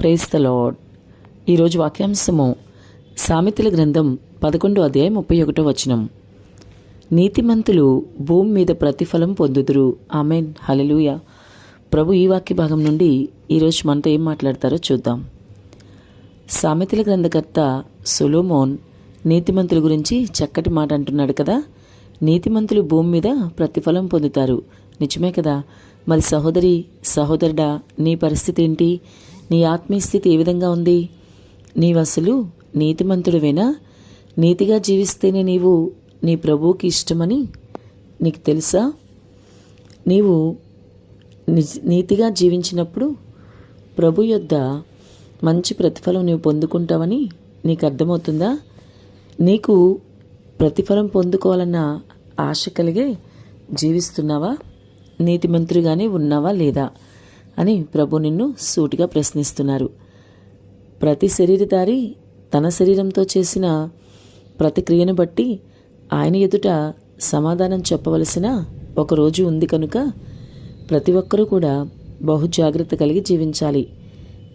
Praise the lord ఈరోజు వాక్యాంశము సామెతల గ్రంథం పదకొండు అధ్యాయం ముప్పై ఒకటో వచనం. నీతిమంతులు భూమి మీద ప్రతిఫలం పొందుదురు. ఆమెన్. హలలుయ ప్రభు ఈ వాక్య భాగం నుండి ఈరోజు మనతో ఏం మాట్లాడతారో చూద్దాం. సామెతల గ్రంథకర్త సొలోమోన్ నీతిమంతుల గురించి చక్కటి మాట అంటున్నాడు కదా? నీతిమంతులు భూమి మీద ప్రతిఫలం పొందుతారు. నిజమే కదా? మరి సహోదరి సహోదరుడా నీ పరిస్థితి ఏంటి? నీ ఆత్మీయ స్థితి ఏ విధంగా ఉంది? నీవు అసలు నీతిమంతుడివేనా? నీతిగా జీవిస్తేనే నీవు నీ ప్రభువుకి ఇష్టమని నీకు తెలుసా? నీవు నీతిగా జీవించినప్పుడు ప్రభు యొద్ద మంచి ప్రతిఫలం నీవు పొందుకుంటావని నీకు అర్థమవుతుందా? నీకు ప్రతిఫలం పొందుకోవాలన్న ఆశ కలిగే జీవిస్తున్నావా? నీతిమంతుడిగానే ఉన్నావా లేదా? అని ప్రభు నిన్ను సూటిగా ప్రశ్నిస్తున్నారు. ప్రతి శరీరధారి తన శరీరంతో చేసిన ప్రతిక్రియను బట్టి ఆయన ఎదుట సమాధానం చెప్పవలసిన ఒక రోజు ఉంది కనుక ప్రతి ఒక్కరూ కూడా బహు జాగ్రత్త కలిగి జీవించాలి.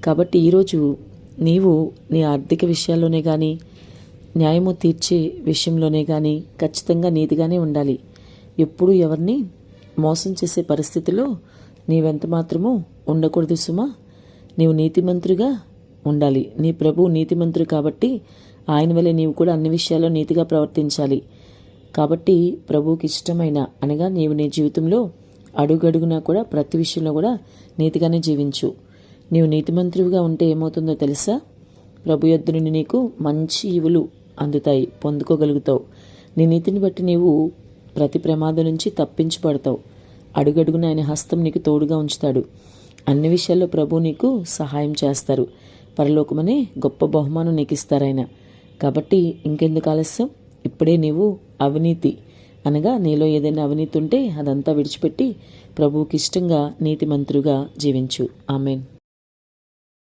కాబట్టి ఈరోజు నీవు నీ ఆర్థిక విషయాల్లోనే కానీ న్యాయము తీర్చే విషయంలోనే కానీ ఖచ్చితంగా నీతిగానే ఉండాలి. ఎప్పుడూ ఎవరిని మోసం చేసే పరిస్థితిలో నీవెంత మాత్రమూ ఉండకూడదు సుమా. నీవు నీతిమంతుడిగా ఉండాలి. నీ ప్రభు నీతిమంతుడు కాబట్టి ఆయన వల్లే నీవు కూడా అన్ని విషయాల్లో నీతిగా ప్రవర్తించాలి. కాబట్టి ప్రభువుకి ఇష్టమైన అనగా నీవు నీ జీవితంలో అడుగడుగునా కూడా ప్రతి విషయంలో కూడా నీతిగానే జీవించు. నీవు నీతిమంతుడిగా ఉంటే ఏమవుతుందో తెలుసా? ప్రభు యొద్ద నుండి నీకు మంచి ఇవులు అందుతాయి. పొందుకోగలుగుతావు. నీ నీతిని బట్టి నీవు ప్రతి ప్రమాదం నుంచి తప్పించబడతావు. అడుగడుగున ఆయన హస్తం నీకు తోడుగా ఉంచుతాడు. అన్ని విషయాల్లో ప్రభు నీకు సహాయం చేస్తారు. పరలోకమనే గొప్ప బహుమానం నీకు ఇస్తారాయన కాబట్టి ఇంకెందుకు ఆలస్యం? ఇప్పుడే నీవు అవినీతి అనగా నీలో ఏదైనా అవినీతి ఉంటే అదంతా విడిచిపెట్టి ప్రభువుకి ఇష్టంగా నీతిమంతులుగా జీవించు. ఆమెన్.